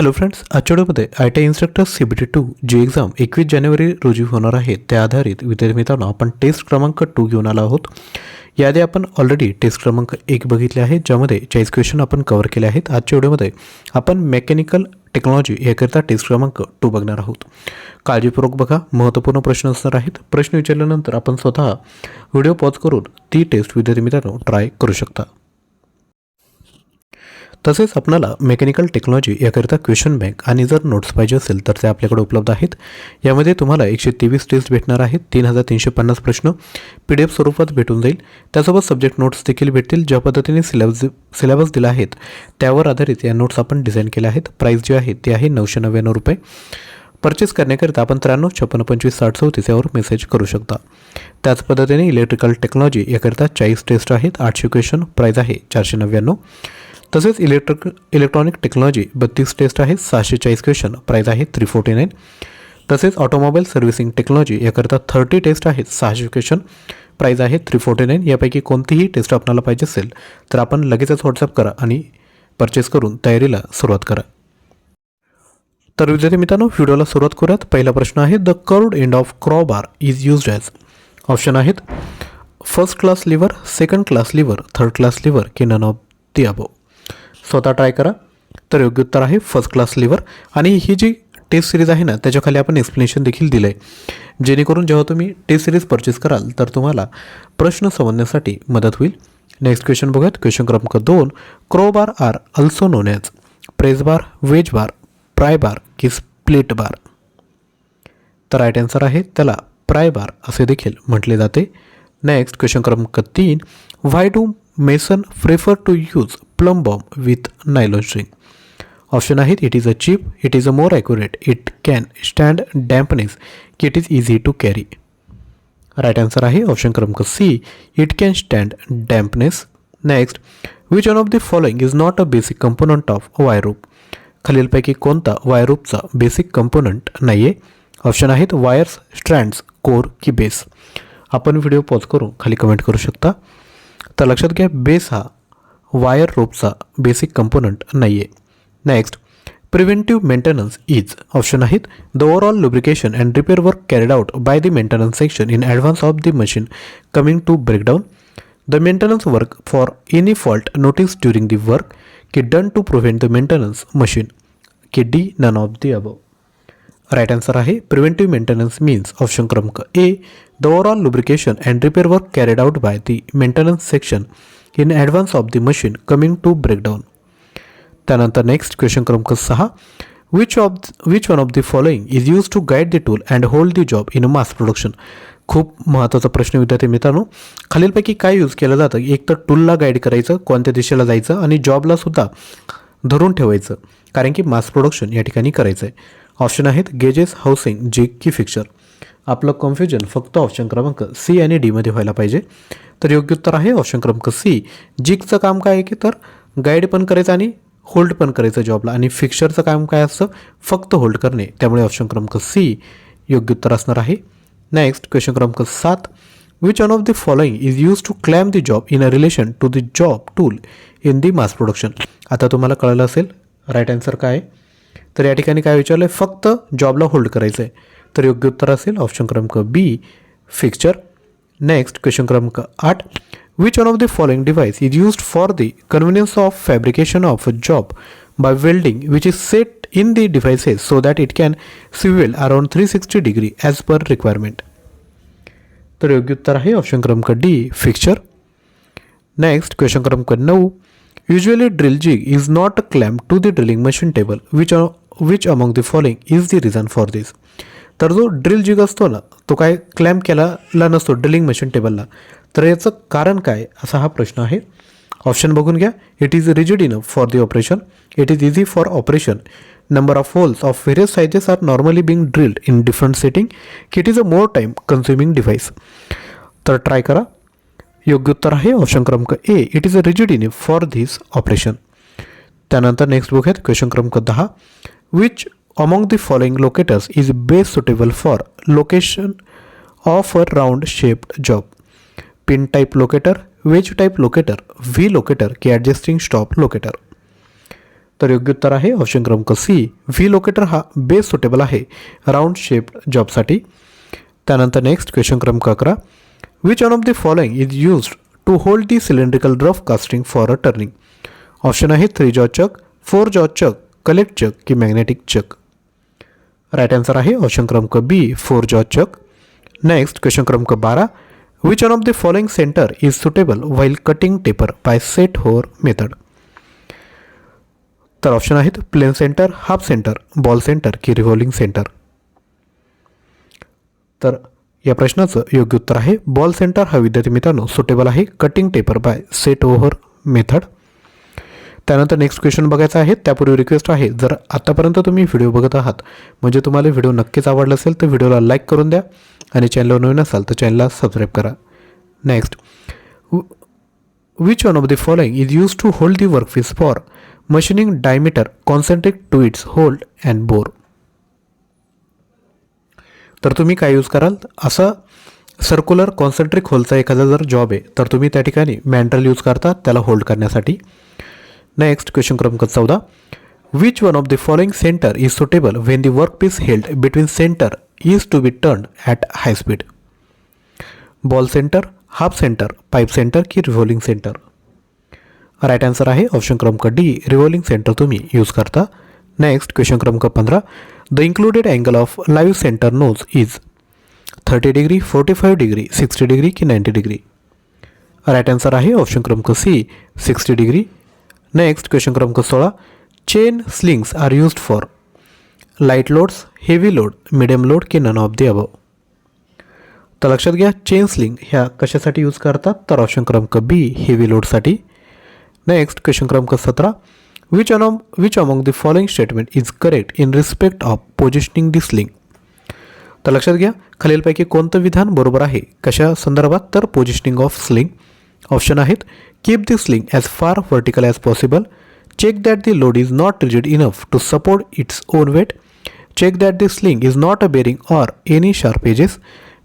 Hello friends आठवड्यामध्ये I T instructor C B T two G exam एकवीस जानेवारी रोजी होणार आहे. त्या आधारित विद्यार्थी मित्रांनो आपण टेस्ट क्रमांक टू घेऊन आलो आहोत. याआधी आपण ऑलरेडी टेस्ट क्रमांक एक बघितले आहे ज्यामध्ये चाळीस क्वेश्चन आपण कव्हर केले आहेत. आजच्या व्हिडिओमध्ये आपण मेकॅनिकल टेक्नॉलॉजी याकरिता टेस्ट क्रमांक टू बघणार आहोत. काळजीपूर्वक बघा महत्त्वपूर्ण प्रश्न असणार आहेत. प्रश्न विचारल्यानंतर आपण स्वतः व्हिडिओ पॉज करून ती टेस्ट विद्यार्थी मित्रांनो ट्राय करू शकता. तसेच आपणाला मेकॅनिकल टेक्नॉलॉजी याकरिता क्वेश्चन बँक आणि जर नोट्स पाहिजे असेल तर ते आपल्याकडे उपलब्ध आहेत. यामध्ये तुम्हाला एकशे तेवीस टेस्ट भेटणार आहेत तीन हजार तीनशे पन्नास प्रश्न पी डी एफ स्वरूपात भेटून जाईल. त्यासोबत सब्जेक्ट नोट्स देखील भेटतील. ज्या पद्धतीने सिलेबस सिलेबस दिला आहेत त्यावर आधारित या नोट्स आपण डिझाईन केल्या आहेत. प्राईस जी आहे ती आहे नऊशे नव्याण्णव रुपये. परचेस करण्याकरिता आपण त्र्याण्णव छप्पन्न पंचवीस साठ चौतीस यावर मेसेज करू शकता. त्याच पद्धतीने इलेक्ट्रिकल टेक्नॉलॉजी याकरिता चाळीस टेस्ट आहेत. आठशे क्वेश्चन प्राईज आहे चारशे नव्याण्णव. तसेच इलेक्ट्रिक इलेक्ट्रॉनिक टेक्नॉलॉजी बत्तीस टेस्ट आहेत सहाशे चाळीस क्वेश्चन प्राईज आहे थ्री फोर्टी नाईन तसेच ऑटोमोबाईल सर्व्हिसिंग टेक्नॉलॉजी याकरिता थर्टी टेस्ट आहेत सहाशे क्वेश्चन प्राईज आहे थ्री फोर्टी नाईन यापैकी कोणतीही टेस्ट आपणाला पाहिजे असेल तर आपण लगेचच व्हॉट्सअप करा आणि परचेस करून तयारीला सुरुवात करा. तर विद्यार्थी मित्रांनो व्हिडिओला सुरुवात करूयात. पहिला प्रश्न आहे the curved end of crowbar is used as option आहेत first class lever second class lever third class lever की नन ऑफ दी अबो स्वतः ट्राय करा. तर योग्य उत्तर आहे फर्स्ट क्लास लिव्हर आणि ही जी टेस्ट सिरीज आहे ना त्याच्याखाली आपण एक्सप्लेनेशन देखील दिलं आहे जेणेकरून जेव्हा तुम्ही टेस्ट सिरीज परचेस कराल तर तुम्हाला प्रश्न समजण्यासाठी मदत होईल. नेक्स्ट क्वेश्चन बघूयात. क्वेश्चन क्रमांक दोन. Crow bar are also known as press bar wedge bar pry bar की स्प्लिट बार तर राईट आन्सर आहे त्याला प्राय बार असे देखील म्हटले जाते. नेक्स्ट क्वेश्चन क्रमांक तीन. Why do mason prefer to use plumb bomb with nylon string option आहेत it is a cheap it is a more accurate it can stand dampness की it is easy to carry right answer आहे option क्रमांक C it can stand dampness next which one of the following is not a basic component of wire rope खालीलपैकी कोणता वायरूपचा basic component नाही आहे option आहेत wires strands core की base आपण व्हिडिओ पॉज करून खाली कमेंट करू शकता. तर लक्षात घ्या बेस हा वायर रोपचा बेसिक कंपोनंट नाही आहे next preventive maintenance is option आहेत. The overall lubrication and repair work carried out by the maintenance section in advance of the machine coming to breakdown the maintenance work for any fault notice during the work की done to prevent the maintenance machine की D none of the above right answer आहे preventive maintenance means option क्रमांक A the overall lubrication and repair work carried out by the maintenance section in advance of the machine coming to breakdown त्यानंतर next question क्रमांक सहा which of which one of the following is use to guide the tool and hold the job in mass production खूप महत्त्वाचा प्रश्न विद्यार्थी मित्रांनो. खालीलपैकी काय यूज केलं जातं? एक तर टूलला गाईड करायचं कोणत्या दिशेला जायचं आणि जॉबला सुद्धा धरून ठेवायचं. कारण की मास प्रोडक्शन या ठिकाणी करायचं आहे ऑप्शन आहेत गेजेस हाऊसिंग जी की फिक्चर. आपलं कन्फ्युजन फक्त ऑप्शन क्रमांक सी आणि डीमध्ये व्हायला पाहिजे. तर योग्य उत्तर आहे ऑप्शन क्रमांक सी. जिकचं काम काय आहे की तर गाईड पण करायचं आणि होल्ड पण करायचं जॉबला. आणि फिक्चरचं काम काय असतं? फक्त होल्ड करणे. त्यामुळे ऑप्शन क्रमांक सी योग्य उत्तर असणार आहे. नेक्स्ट क्वेश्चन क्रमांक सात. Which one of the following is use to clamp the job in a relation to the job tool in the mass production आता तुम्हाला कळलं असेल राईट आन्सर काय आहे? तर या ठिकाणी काय विचारलं आहे फक्त जॉबला होल्ड करायचं आहे तर योग्य उत्तर असेल ऑप्शन क्रमांक बी फिक्चर नेक्स्ट क्वेश्चन क्रमांक आठ. Which one of the following device is used for the convenience of fabrication of a job by welding which is set in the devices so that it can swivel around three sixty degree as per requirement तर योग्य उत्तर आहे option क्रमांक D fixture next question क्रमांक नऊ. Usually drill jig is not clamped to the drilling machine table which, are, which among the following is the reason for this. तर जो drill zig असतो ना तो काय क्लॅम्प केलेला नसतो ड्रिलिंग मशीन टेबलला तर याचं कारण काय असा हा प्रश्न आहे. ऑप्शन बघून घ्या. It is rigid enough for the operation it is easy for operation number of holes of various sizes are normally being drilled in different setting it is a more time consuming device तर try करा. योग्य उत्तर आहे option क्रमांक A. It is a rigid in for this operation त्यानंतर next book आहेत question क्रमांक दहा. Which among the following locators is best suitable for location of a round shaped job pin type locator wedge type locator V locator की adjusting stop locator तर योग्य उत्तर आहे option क्रमांक सी व्ही लोकेटर हा best suitable आहे. Round shaped जॉबसाठी त्यानंतर नेक्स्ट क्वेश्चन क्रमांक अकरा. Which one of the following is used to hold the cylindrical rough casting for a turning option आहे three jaw chuck four jaw chuck collet chuck की magnetic chuck right answer आहे option क्रमांक B four jaw chuck next question क्रमांक बारा which one of the following centre is suitable while cutting taper by set over method तर option आहेत plain centre half centre ball centre की revolving centre तर या प्रश्नाचं योग्य उत्तर आहे. बॉल सेंटर हा विद्यार्थी मित्रांनो सुटेबल आहे. Cutting taper by set over method त्यानंतर नेक्स्ट क्वेश्चन बघायचा आहे. त्यापूर्वी रिक्वेस्ट आहे जर आतापर्यंत तुम्ही व्हिडिओ बघत आहात म्हणजे तुम्हाला व्हिडिओ नक्कीच आवडला असेल तर व्हिडिओला लाईक करून द्या आणि चॅनलवर नवीन असाल तर चॅनलला सबस्क्राईब करा. Next which one of the following is use to hold the work piece for machining diameter concentric to its hole and bore तर तुम्ही काय यूज़ कराल? असा सर्क्युलर कॉन्सन्ट्रिक होलचा एखादा जर जॉब आहे, तर तुम्ही त्या ठिकाणी यूज़ करता, त्याला होल्ड करण्यासाठी. नेक्स्ट क्वेश्चन क्रमांक चौदा. Which one of the following centre is suitable when the work piece held between centre is to be turn at high speed ball centre half centre pipe centre की revolving centre right answer आहे option क्रमांक D revolving centre तुम्ही use करता. Next question क्रमांक पंधरा. The included angle of live centre nose is thirty degree forty five degree sixty degree की ninety degree right answer आहे option क्रमांक C sixty degree next question क्रमांक सोळा. Chain slings are used for light loads heavy load medium load की none of the above तर लक्षात घ्या chain sling ह्या कशासाठी यूज करतात? तर ऑप्शन क्रमांक बी हेवी लोडसाठी नेक्स्ट क्वेश्चन क्रमांक सतरा. Which among which among the following statement is correct in respect of positioning the sling तर लक्षात घ्या खालीलपैकी कोणतं विधान बरोबर आहे? कशा संदर्भात? तर पोझिशनिंग ऑफ स्लिंग ऑप्शन आहेत keep the sling as far vertical as possible check that the load is not rigid enough to support its own weight check that the sling is not a bearing or any sharp edges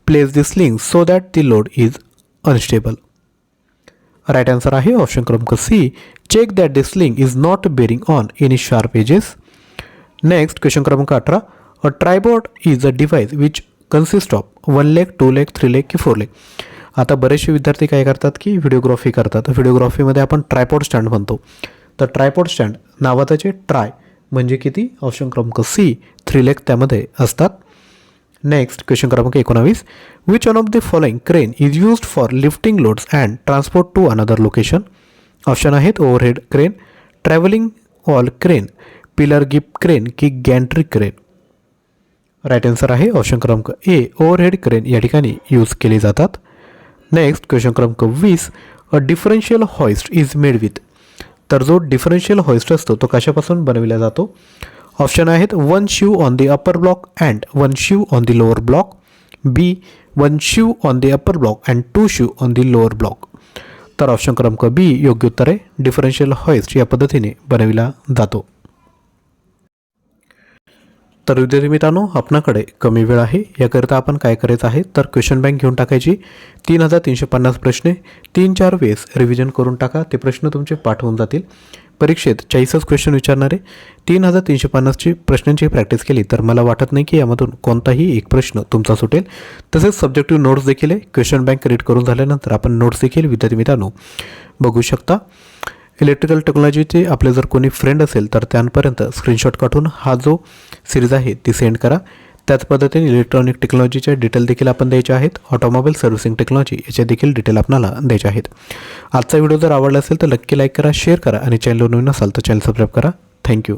place the sling so that the load is unstable right answer आहे option क्रमांक C check that the sling is not bearing on any sharp edges next question क्रमांक अठरा. A tripod is a device which consist of one leg two leg three leg की four leg आता बरेचसे विद्यार्थी काय करतात की व्हिडिओग्राफी करतात. व्हिडिओग्राफीमध्ये आपण ट्रायपॉड स्टँड म्हणतो. तर ट्रायपॉड स्टँड नावाचे ट्राय म्हणजे किती? ऑप्शन क्रमांक सी थ्री लेग त्यामध्ये असतात. नेक्स्ट क्वेश्चन क्रमांक एकोणावीस. Which one of the following crane is used for lifting loads and transport to another location option आहेत overhead crane travelling wall crane pillar jib crane की gantry crane right answer आहे option क्रमांक A overhead crane या ठिकाणी use केली जातात. Next question क्रमांक वीस a differential hoist is made with तर जो डिफरन्शियल हॉइस्ट असतो तो कशापासून बनविला जातो? ऑप्शन आहेत one sheave on the upper block and one sheave on the lower block B one sheave on the upper block and two sheave on the lower block तर option क्रमांक B योग्य उत्तर आहे डिफरन्शियल हॉइस्ट या पद्धतीने बनविला जातो. तर विद्यार्थी मित्रांनो आपणाकडे कमी वेळ आहे. याकरिता आपण काय करायचं आहे तर क्वेश्चन बँक घेऊन टाकायची. तीन हजार तीनशे पन्नास प्रश्ने तीन चार वेळेस रिव्हिजन करून टाका. ते प्रश्न तुमचे पाठवून जातील. परीक्षेत चाळीसच क्वेश्चन विचारणारे तीन हजार तीनशे पन्नासची प्रश्नांची प्रॅक्टिस केली. तर मला वाटत नाही की यामधून कोणताही एक प्रश्न तुमचा सुटेल. तसेच सब्जेक्टिव्ह नोट्स देखील आहे. क्वेश्चन बँक रीड करून झाल्यानंतर आपण नोट्स देखील विद्यार्थी मित्रांनो बघू शकता. इलेक्ट्रिकल टेक्नॉलॉजीचे आपले जर कोणी फ्रेंड असेल तर त्यांपर्यंत स्क्रीनशॉट काढून हा जो सिरीज आहे ती सेंड करा. त्याच पद्धतीने इलेक्ट्रॉनिक टेक्नॉलॉजीचे डिटेल देखील आपण द्यायचे आहेत. ऑटोमोबाईल सर्व्हिसिंग टेक्नॉलॉजी याचे देखील डिटेल आपल्याला द्यायचे आहेत. आजचा व्हिडिओ जर आवडला असेल तर नक्की लाईक करा शेअर करा आणि चॅनल नवीन असाल तर चॅनल सबस्क्राईब करा. थँक्यू